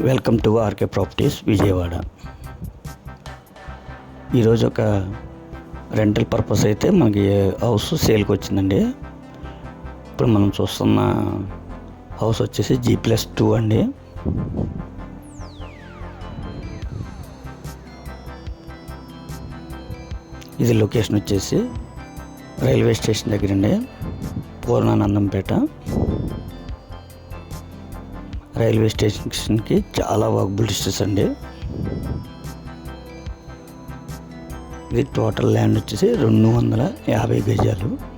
Welcome to RK properties Vijayawada. ఈరోజు ఒక rental purpose అయితే మనకి హౌస్ సేల్కి వచ్చిందండి. ఇప్పుడు మనం చూస్తున్న హౌస్ వచ్చేసి జీ ప్లస్ టూ అండి. ఇది లొకేషన్ వచ్చేసి రైల్వే స్టేషన్ దగ్గరండి. పూర్ణానందంపేట. రైల్వే స్టేషన్కి చాలా వాకబుల్ డిస్టెన్స్ అండి. ఇది టోటల్ ల్యాండ్ వచ్చేసి రెండు వందల యాభై గజాలు.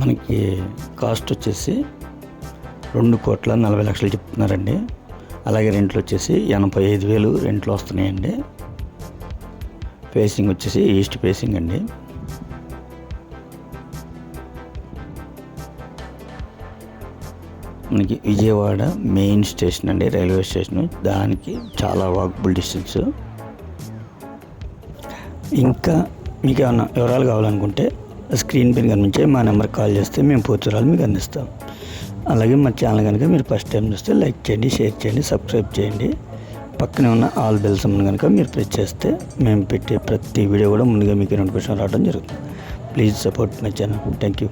మనకి కాస్ట్ వచ్చేసి రెండు కోట్ల నలభై లక్షలు చెప్తున్నారండి. అలాగే రెంట్లు వచ్చేసి ఎనభై ఐదు వేలు రెంట్లు వస్తున్నాయండి. ఫేసింగ్ వచ్చేసి ఈస్ట్ ఫేసింగ్ అండి. మనకి విజయవాడ మెయిన్ స్టేషన్ అండి రైల్వే స్టేషన్. దానికి చాలా వాకబుల్ డిస్టెన్స్. ఇంకా మీకు ఏమన్నా వివరాలు కావాలనుకుంటే స్క్రీన్ పైన కనిపించే మా నెంబర్కి కాల్ చేస్తే మేము పూర్తి మీకు అందిస్తాం. అలాగే మా ఛానల్ కనుక మీరు ఫస్ట్ టైం చూస్తే లైక్ చేయండి షేర్ చేయండి సబ్స్క్రైబ్ చేయండి. పక్కనే ఉన్న ఆల్ బెల్స్ కనుక మీరు ప్రెస్ చేస్తే మేము పెట్టే ప్రతి వీడియో కూడా ముందుగా మీకు నోటిఫికేషన్ రావడం జరుగుతుంది. Please support my channel. Thank you